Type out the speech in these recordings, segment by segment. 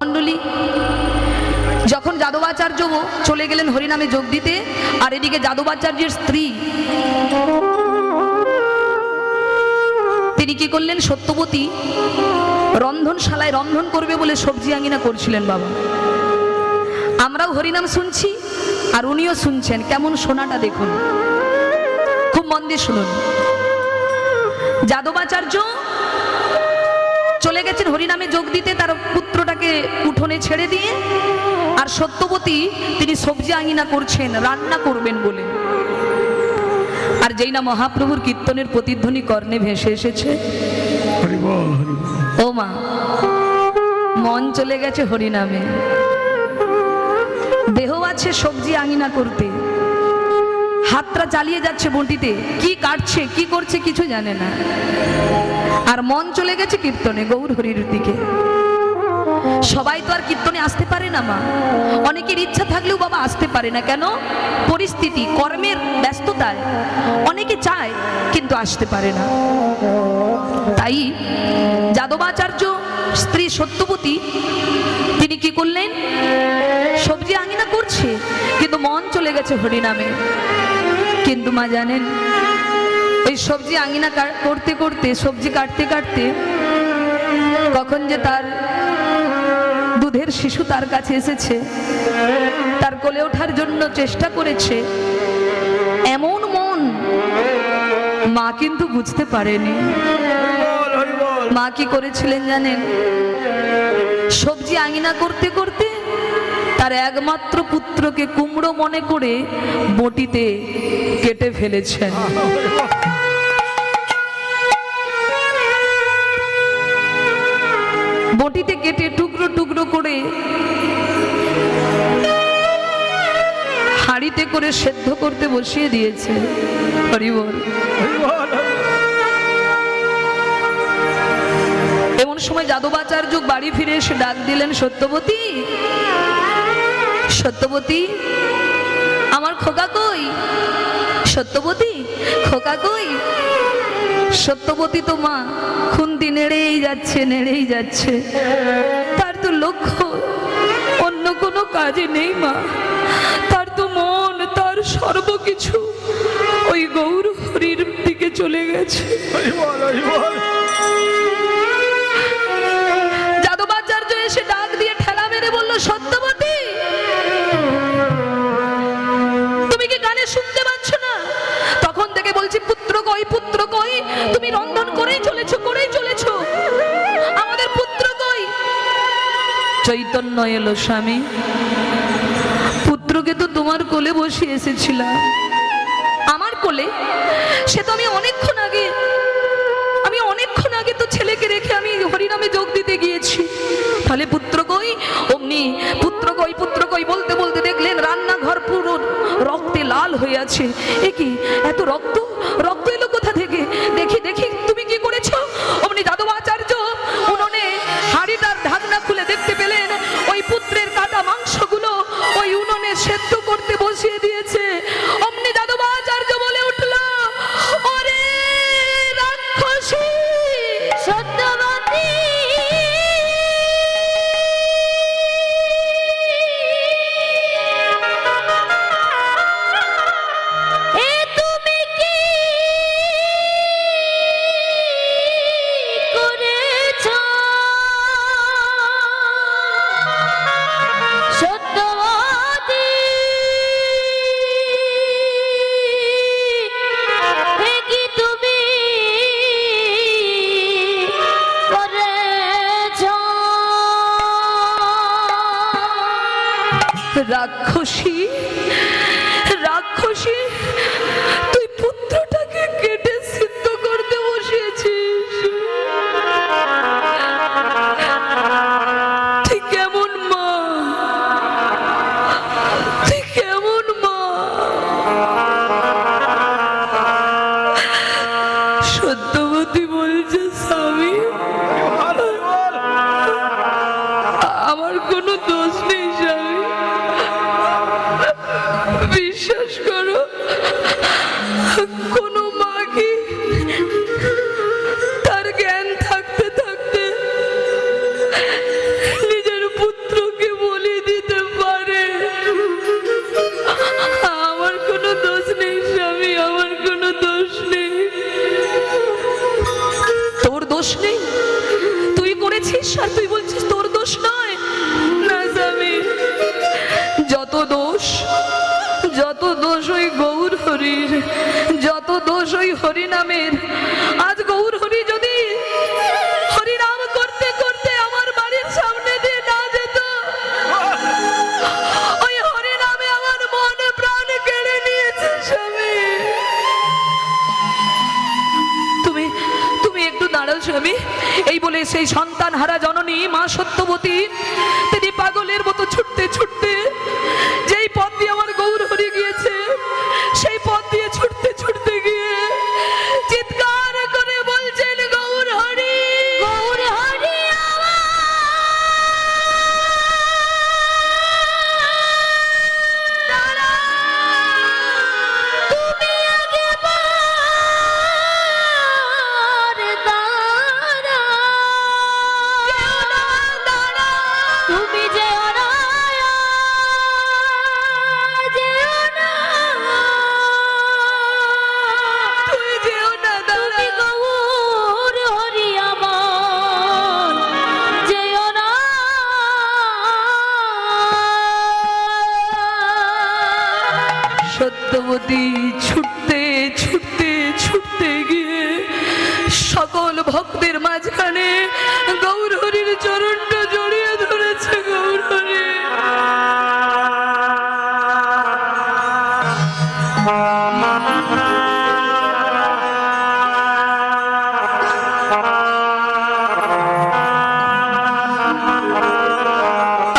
মণ্ডলী, যখন যাদবাচার্য চলে গেলেন হরিনামে যোগ দিতে, আর এদিকে যাদবাচার্যের স্ত্রী, তিনি কি করলেন? সত্যবতী রন্ধনশালায় রন্ধন করবে বলে সবজি আঙিনা করছিলেন বাবা। আমরাও হরিনাম শুনছি, আর উনিও শুনছেন। কেমন শোনাটা দেখুন। খুব মন দিয়ে শুনুন। যাদবাচার্য চলে গেছেন হরিনামে যোগ দিতে তার পুত্রটাকে উঠোনে ছেড়ে দিয়ে। আর সত্যবতী তিনি সবজি আঙিনা করছেন রান্না করবেন বলে। আর যেই না মহাপ্রভুর কীর্তনের প্রতিধ্বনি কর্ণে ভেসে এসেছে। ও মা মন চলে গেছে হরিনামে। দেহ আছে সবজি আঙিনা করতে। হাতটা চালিয়ে যাচ্ছে বটিতে কি কাটছে, কি করছে কিছু জানে না। আর মন চলে গেছে কীর্তনে, গৌর হরির দিকে। সবাই তো আর কীর্তনে আসতে পারে না, মা। অনেকের ইচ্ছা থাকলেও বাবা আসতে পারে না। কেন? পরিস্থিতি, কর্মের ব্যস্ততায়। অনেকে চায়, কিন্তু আসতে পারে না। তাই যাদবাচার্য স্ত্রী সত্যবতী, তিনি কি করলেন? সবজি আঙিনা করছে, কিন্তু মন চলে গেছে হরিনামে। কিন্তু মা জানেন, ওই সবজি আঙিনা করতে করতে, সবজি কাটতে কাটতে, কখন যে তার দুধের শিশু তার কাছে এসেছে, তার কোলে ওঠার জন্য চেষ্টা করেছে, এমন মন মা কিন্তু বুঝতে পারেনি। মা কি করেছিলেন জানেন? সবজি আঙিনা করতে করতে তার একমাত্র পুত্রকে কুমড়ো মনে করে বটিতে কেটে ফেলেছেন। বটিতে কেটে টুকরো টুকরো করে হাঁড়িতে করে সেদ্ধ করতে বসিয়ে দিয়েছে। হরিবল। এমন সময় যাদবাচার্য বাড়ি ফিরে এসে ডাক দিলেন, সত্যবতী সত্যবতী, আমার খোকা কই? সত্যবতী, খোকা কই? সত্যবতী তো মা, খুন্তি নেড়েই যাচ্ছে নেড়েই যাচ্ছে। তার তো লক্ষ্য, অন্য কোনো কাজে নেই মা। তার তো মন, তার সর্বকিছু ওই গৌর হরির দিকে চলে গেছে। তুমি কি গানে শুনতে পাচ্ছ না? তখন থেকে বলছি, পুত্র কই পুত্র কই? তুমি রন্ধন করেই চলেছো করেই চলেছো। আমাদের পুত্র কই? চৈতন্য এলো স্বামী। পুত্রকে তো তোমার কোলে বসিয়ে এসেছিলাম। আমার কোলে? সে তো আমি অনেকক্ষণ আগে আমি অনেকক্ষণ আগে তো রেখে আমি হরিনামে যোগ দিতে গিয়েছি। তাহলে পুত্র কই অমনি পুত্র কই পুত্র কই বলতে বলতে দেখলেন, রান্নাঘর পুরো রক্তে লাল হয়ে আছে। এ কি, এত রক্ত? রক্ত এলো কোথা থেকে? দেখি দেখি। রাক্ষসী নিজের পুত্রকে বলি দিতে পারে। আমার কোনো দোষ নেই, স্বামী, আমার কোনো দোষ নেই। তোর দোষ নেই? তুই করেছিস আর তুই বলছিস তোর দোষ নয়? না যত দোষ যত দোষ ওই গৌর হরির, যত দোষ ওই হরিনামের স্বামী এই বলে সেই সন্তান হারা জননী মা সত্যবতী তিনি পাগলের মতো ছুটতে ছুটতে ভক্তের মাঝখানে গৌরহরির চরণটা জড়িয়ে ধরেছে গৌরহরি।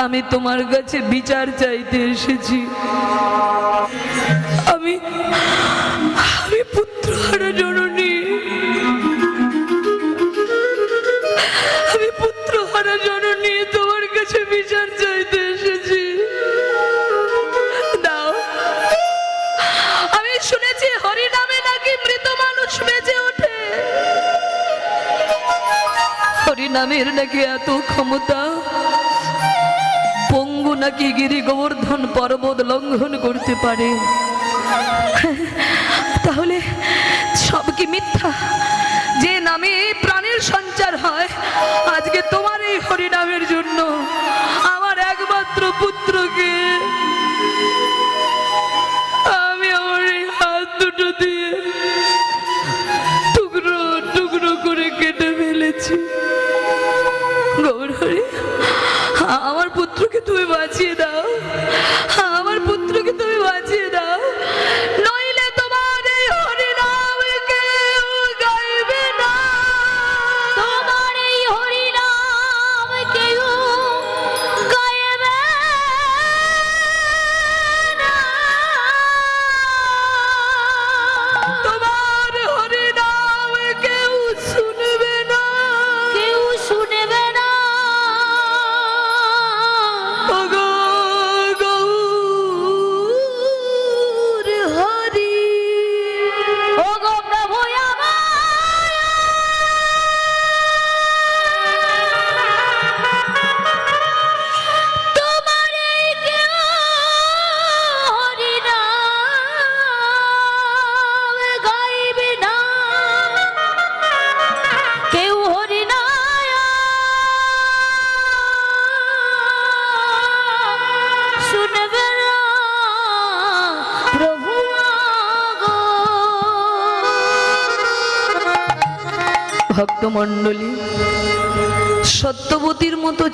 আমি তোমার কাছে বিচার চাইতে এসেছি। পারে। তাহলে সব কি মিথ্যা? যে নামে প্রাণের সঞ্চার হয়, আজকে তোমার এই হরিনামের জন্য আমার একমাত্র পুত্রকে। আমি আমার এই হাত দুটো দিয়ে টুকরো টুকরো করে কেটে ফেলেছি। গৌরহরি আমার পুত্রকে তুমি বাঁচিয়ে দাও।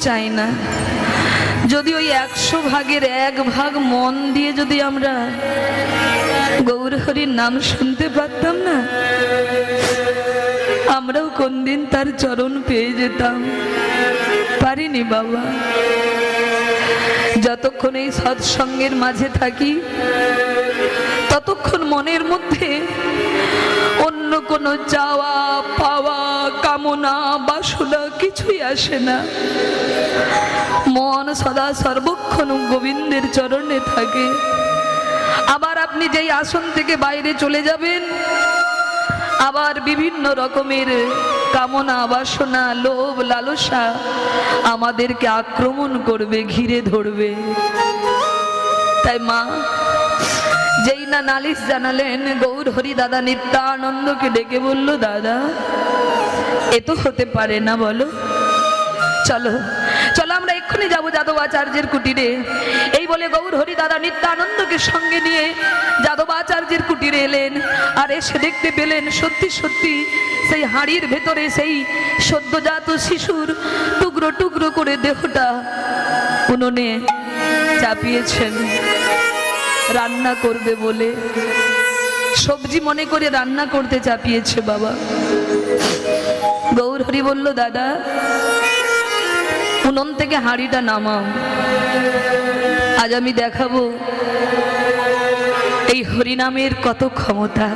চাই না। যদি ওই একশো ভাগের এক ভাগ মন দিয়ে যদি আমরা গৌরহরির নাম শুনতে পারতাম না, আমরাও কোনদিন তার চরণ পেয়ে যেতাম। পারিনি বাবা। যতক্ষণ এই সৎসঙ্গের মাঝে থাকি, ততক্ষণ মনের মধ্যে অন্য কোনো চাওয়া পাওয়া কামনা বাসনা কিছুই আসে না। মন সদা সর্বক্ষণ গোবিন্দের চরণে থাকে। আবার আপনি যেই আসন থেকে বাইরে চলে যাবেন, আবার বিভিন্ন রকমের কামনা বাসনা, লোভ, লালসা আমাদেরকে আক্রমণ করবে, ঘিরে ধরবে। তাই মা, যেই না নালিশ জানালেন, গৌর হরি দাদা নিত্যানন্দকে ডেকে বলল, দাদা এ তো হতে পারে না বলো। চলো চলো আমরা এক্ষুনি যাব যাদবাচার্যের কুটিরে। এই বলে গৌর হরি দাদা নিত্যানন্দকে সঙ্গে নিয়ে যাদবাচার্যের কুটিরে এলেন। আর এসে দেখতে পেলেন সত্যি সত্যি সেই হাড়ির ভেতরে সেই সদ্যজাত শিশুর টুকরো টুকরো করে দেহটা উনুনে চাপিয়েছেন। রান্না করবে বলে। সবজি মনে করে রান্না করতে চাপিয়েছে বাবা। গৌর হরি বলল, দাদা উনন থেকে হাঁড়িটা নামাও। আজ আমি দেখাবো এই হরিনামের কত ক্ষমতা।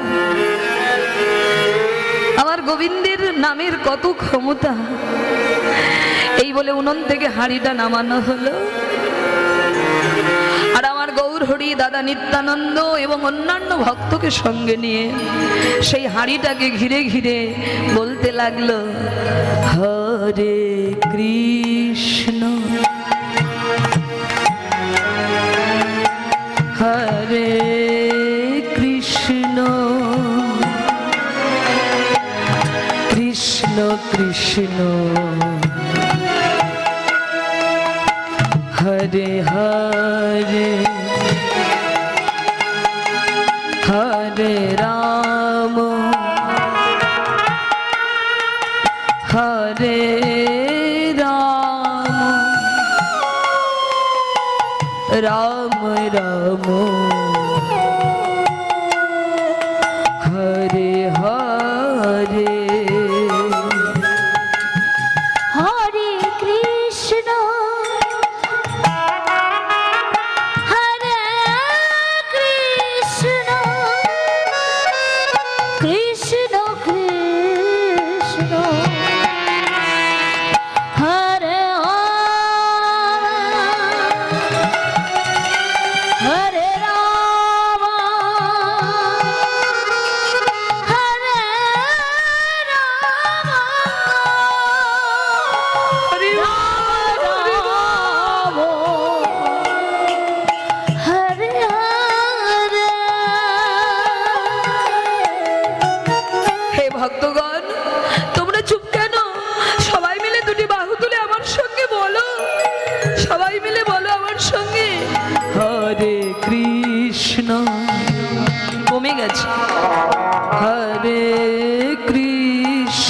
আমার গোবিন্দের নামের কত ক্ষমতা। এই বলে উনন থেকে হাঁড়িটা নামানো হলো। হরি দাদা নিত্যানন্দ এবং অন্যান্য ভক্তকে সঙ্গে নিয়ে সেই হাঁড়িটাকে ঘিরে ঘিরে বলতে লাগল, হরে কৃষ্ণ হরে কৃষ্ণ কৃষ্ণ কৃষ্ণ, হরে হরে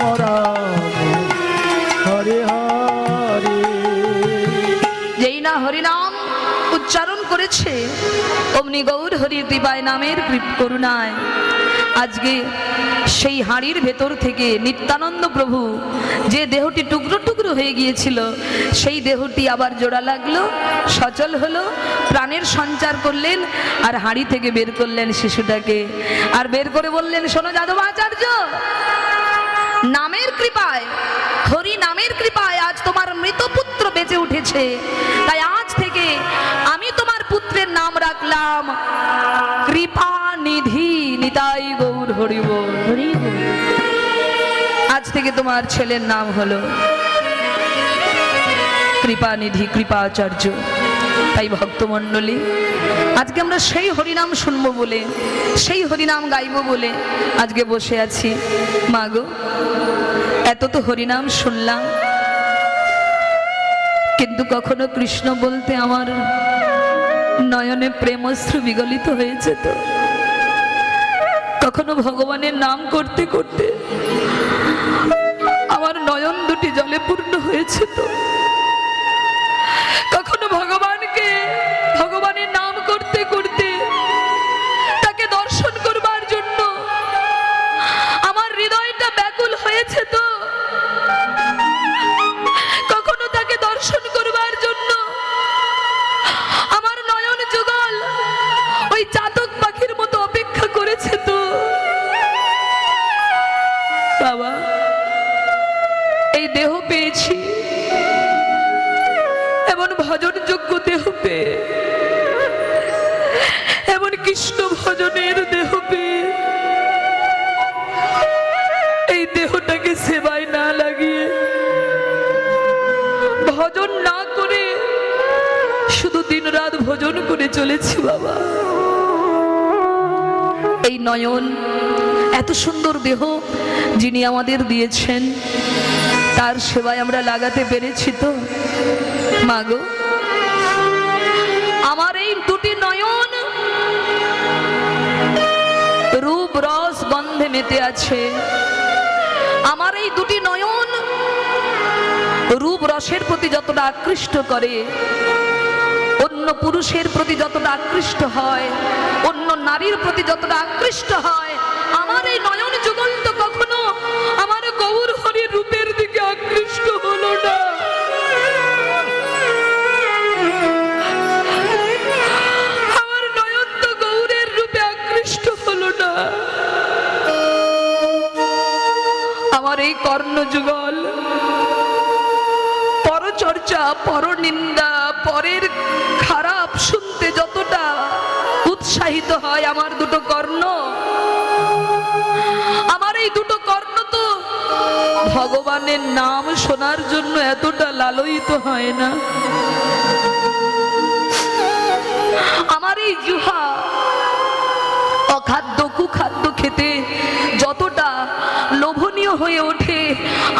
রাম রাম হরে। যেই না হরিনাম উচ্চারণ করেছে, অমনি গৌর হরি কৃপায় নামের করুণায়। আজকে সেই হাঁড়ির ভেতর থেকে নিত্যানন্দ প্রভু যে দেহটি টুকরো টুকরো হয়ে গিয়েছিল, সেই দেহটি আবার জোড়া লাগল, সচল হলো, প্রাণের সঞ্চার করলেন, আর হাঁড়ি থেকে বের করলেন শিশুটাকে। আর বের করে বললেন, শোনো যাদব আচার্য নামের কৃপায়, হরি নামের কৃপায় আজ তোমার মৃত পুত্র বেঁচে উঠেছে। তাই আজ থেকে আমি তোমার পুত্রের নাম রাখলাম কৃপা নিধি নিতাই গৌর হরি আজ থেকে তোমার ছেলের নাম হলো কৃপানিধি কৃপাচার্য। তাই ভক্তমণ্ডলী, আজকে আমরা সেই হরিনাম শুনব বলে, সেই হরিনাম গাইবো বলে আজকে বসে আছি। মাগো এত তো হরিনাম শুনলাম, কিন্তু কখনো কৃষ্ণ বলতে আমার নয়নে প্রেমশ্রু বিগলিত হয়েছে তো কখনো ভগবানের নাম করতে করতে আমার নয়ন দুটি জলে পূর্ণ হয়েছে তো। কখনো ভগবানকে ভোজন করে চলেছি বাবা। এই নয়ন, এত সুন্দর দেহ যিনি আমাদের দিয়েছেন, তার সেবায় আমরা লাগাতে পেরেছি তো। মাগো আমার এই দুটি নয়ন রূপ রস গন্ধে মেতে আছে। আমার এই দুটি নয়ন রূপ রসের প্রতি যতটা আকৃষ্ট করে অন্য পুরুষের প্রতি যতটা আকৃষ্ট হয়, অন্য নারীর প্রতি যতটা আকৃষ্ট হয়, আমার এই নয়ন যুগল তো কখনো আমার গৌর হরির রূপের দিকে আকৃষ্ট হলো না। আমার নয়ন তো গৌরের রূপে আকৃষ্ট আমার এই কর্ণযুগল, পরচর্চা, পরনিন্দা পরের খারাপ শুনতে যতটা উৎসাহিত হয় আমার দুটো কর্ণ। আমার এই দুটো কর্ণ তো ভগবানের নাম শোনার জন্য এতটা লালয়িত হয় না। আমার এই জুহা অখাদ্য কুখাদ্য খেতে যতটা লোভনীয় হয়ে ওঠে,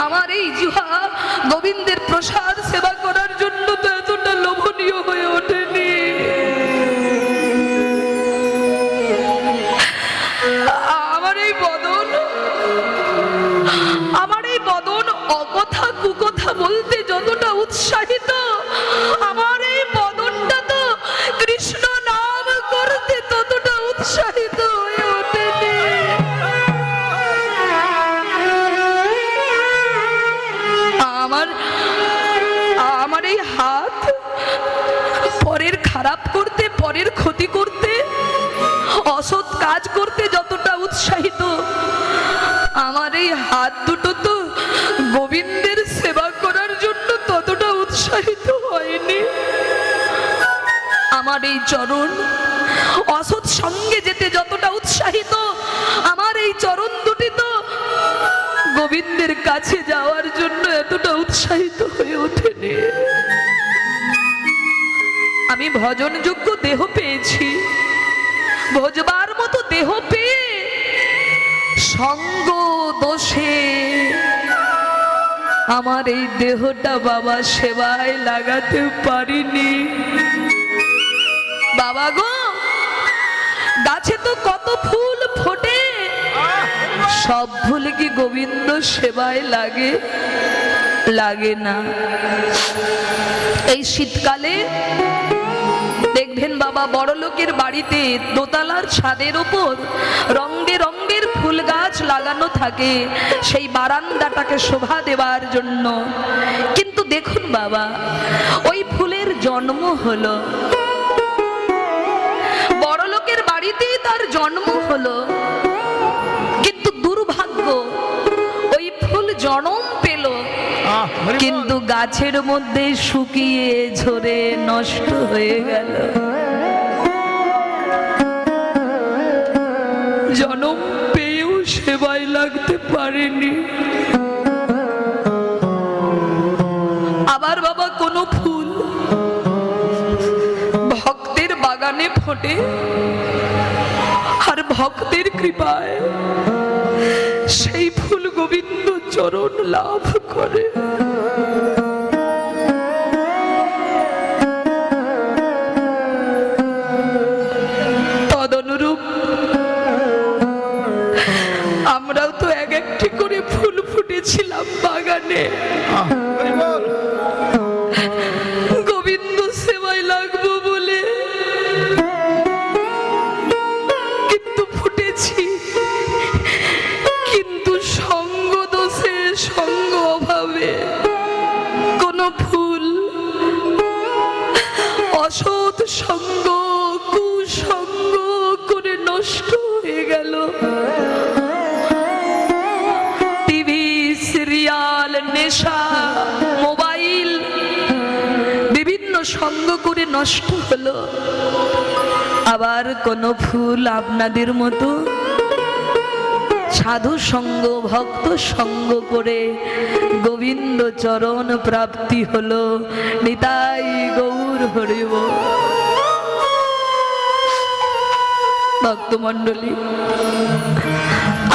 আমার এই জুহা গোবিন্দের প্রসাদ সেবা আমার এই হাত দুটো তো গোবিন্দের সেবা করার জন্য ততটা উৎসাহিত হয়নি। আমার এই চরণ অসৎ সঙ্গে যেতে যতটা উৎসাহিত, আমার এই চরণ দুটি তো গোবিন্দের কাছে যাওয়ার জন্য এতটা উৎসাহিত হয়ে ওঠেনি। আমি ভজনযোগ্য দেহ পেয়েছি। ভোজবার মতো দেহ পেয়ে সঙ্গ দোষে। আমার এই দেহটা বাবা সেবায় লাগাতে পারিনি। বাবা গো, গাছে তো কত ফুল ফোটে। সব ফুল কি গোবিন্দ সেবায় লাগে? লাগে না। এই শীতকালে দেখবেন বাবা বড় লোকের বাড়িতে দোতলার ছাদের উপর রং বেরঙের ফুল গাছ লাগানো থাকে সেই বারান্দাটাকে শোভা দেওয়ার জন্য। কিন্তু দেখুন বাবা ওই ফুলের জন্ম হলো। বড় লোকের বাড়িতেই তার জন্ম হলো। কিন্তু দুর্ভাগ্য ওই ফুল জন্ম পেল। কিন্তু গাছের মধ্যে শুকিয়ে ঝরে নষ্ট হয়ে গেল। জনম সেবায় লাগতে পারেনি। আবার বাবা কোনো ফুল ভক্তের বাগানে ফোটে, আর ভক্তের কৃপায় সেই ফুল গোবিন্দ চরণ লাভ করে। ফুটেছিলাম বাগানে। নষ্ট হলো। আবার কোনো ফুল আপনাদের মতো সাধু সঙ্গ, ভক্ত সঙ্গ করে গোবিন্দ চরণ প্রাপ্তি হলো। নিতাই গৌর হরিব। ভক্তমণ্ডলী,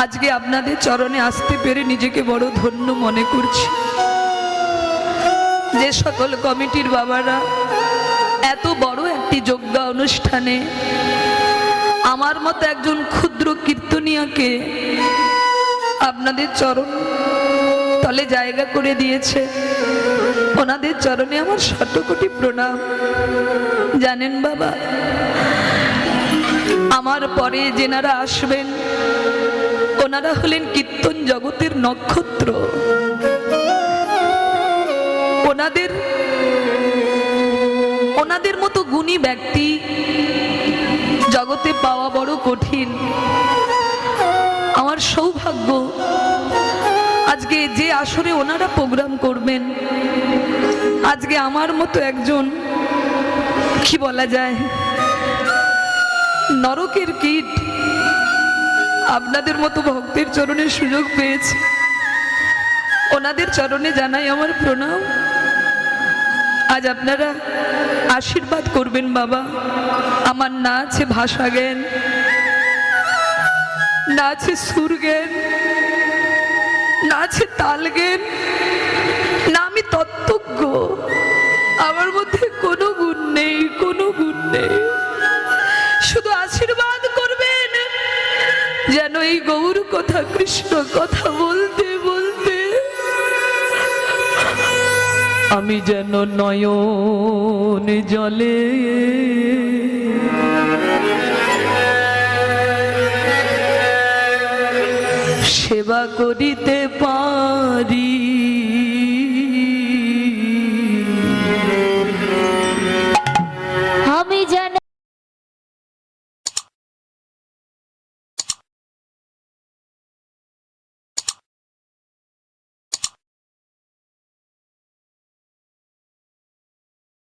আজকে আপনাদের চরণে আসতে পেরে নিজেকে বড় ধন্য মনে করছি। যে সকল কমিটির বাবারা এত বড় একটি যোগ্য অনুষ্ঠানে আমার মতো একজন ক্ষুদ্র কীর্তনিয়াকে আপনাদের চরণ তলে জায়গা করে দিয়েছে। ওনাদের চরণে আমার শতকোটি প্রণাম। জানেন বাবা, আমার পরে যেনারা আসবেন, ওনারা হলেন কীর্তন জগতের নক্ষত্র। ওনাদের ওনাদের গুণী ব্যক্তি জগতে পাওয়া বড় কঠিন। আমার সৌভাগ্য, আজকে যে আসরে ওনারা প্রোগ্রাম করবেন, আজকে আমার মতো একজন, কি বলা যায়, নরকের কীট আপনাদের মতো ভক্তের চরণে সুযোগ পেয়েছে। ওনাদের চরণে জানাই আমার প্রণাম। আজ আপনারা আশীর্বাদ করবেন, বাবা। আমার না আছে ভাষা জ্ঞান, না আছে সুর জ্ঞান, না আছে তাল জ্ঞান, না আমি তত্ত্বজ্ঞ। আমার মধ্যে কোনো গুণ নেই, কোনো গুণ নেই। শুধু আশীর্বাদ করবেন, যেন এই গৌর কথা, কৃষ্ণ কথা বলতে আমি যেন নয়ন জলে সেবা করিতে পারি।